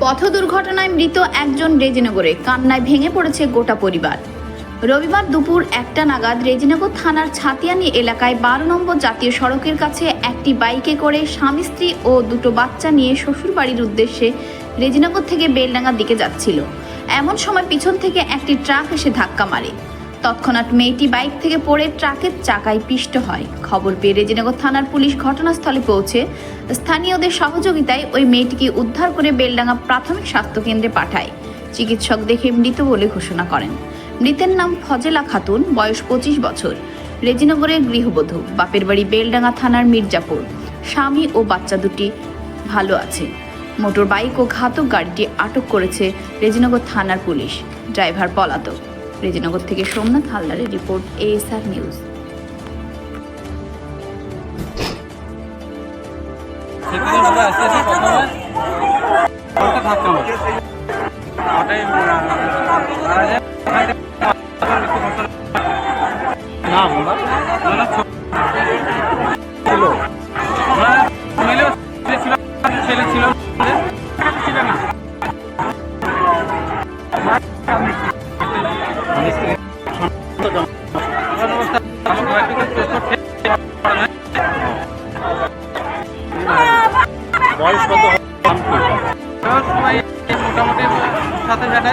পথ দুর্ঘটনায় মৃত একজন রেজিনগরে কান্নায় ভেঙে পড়েছে গোটা পরিবার। রবিবার দুপুর একটা নাগাদ রেজিনগর থানার ছাতিয়ানি এলাকায় বারো নম্বর জাতীয় সড়কের কাছে একটি বাইকে করে স্বামী, স্ত্রী ও দুটো বাচ্চা নিয়ে শ্বশুরবাড়ির উদ্দেশ্যে রেজিনগর থেকে বেলডাঙ্গার দিকে যাচ্ছিল। এমন সময় পিছন থেকে একটি ট্রাক এসে ধাক্কা মারে। তৎক্ষণাৎ মেয়েটি বাইক থেকে পড়ে ট্রাকের চাকায় পিষ্ট হয়। খবর পেয়ে রেজিনগর থানার পুলিশ ঘটনাস্থলে পৌঁছে স্থানীয়দের সহযোগিতায় ওই মেয়েটিকে উদ্ধার করে বেলডাঙ্গা প্রাথমিক স্বাস্থ্যকেন্দ্রে পাঠায়। চিকিৎসক দেখে মৃত বলে ঘোষণা করেন। মৃতের নাম ফজেলা খাতুন, বয়স পঁচিশ বছর। রেজিনগরের গৃহবধূ, বাপের বাড়ি বেলডাঙ্গা থানার মির্জাপুর। স্বামী ও বাচ্চা দুটি ভালো আছে। মোটর বাইক ও ঘাতক গাড়িটি আটক করেছে রেজিনগর থানার পুলিশ। ড্রাইভার পলাতক। রেজিনগর থেকে সোমনাথ হালদারের রিপোর্ট এএসআর নিউজ আমরা আসতে আসতে বয়স কত মোটামুটি সাথে সাথে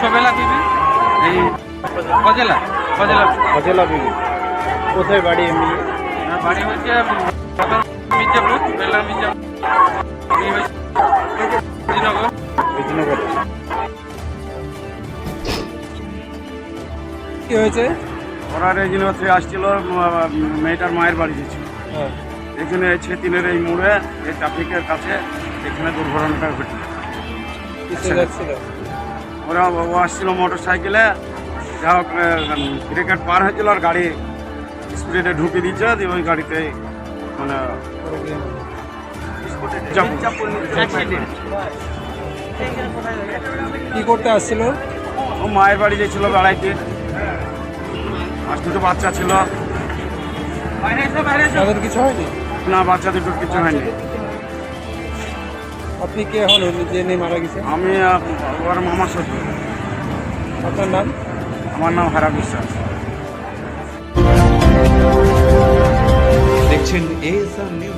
ছবেলা দিবি এই ফজেলা ফজেলা ফজলা বিবি। কোথায় বাড়ি এমনি? বাড়ি হচ্ছে মির্জাপুর বেলার মির্জাপুর এই বিজনগর। কি হয়েছে? ওরা রেজিনগর আসছিল মেয়েটার মায়ের বাড়ি গেছিল। হ্যাঁ। এখানে ছেতিনের এই মোড়ে এই ট্রাফিকের কাছে এখানে দুর্ঘটনাটা ঘটল ওরা ও আসছিল মোটর সাইকেলে যা হোক ব্রেকেট পার হয়েছিল আর গাড়ি স্পিডে ঢুকে দিচ্ছে দিয়ে ওই গাড়িতে মানে কি করতে আসছিল? ও মায়ের বাড়ি গেছিল বেড়াইতে। আর দুটো বাচ্চা ছিল। তাদের কিছু হয়নি? না বাচ্চা দুটো কিছু হয়নি। আপনি কে হন? যে নেই মারা গেছে আমি ওর মামার সত্য। আপনার নাম? আমার নাম হারা বিশ্বাস। দেখছেন এএসআর নিউজ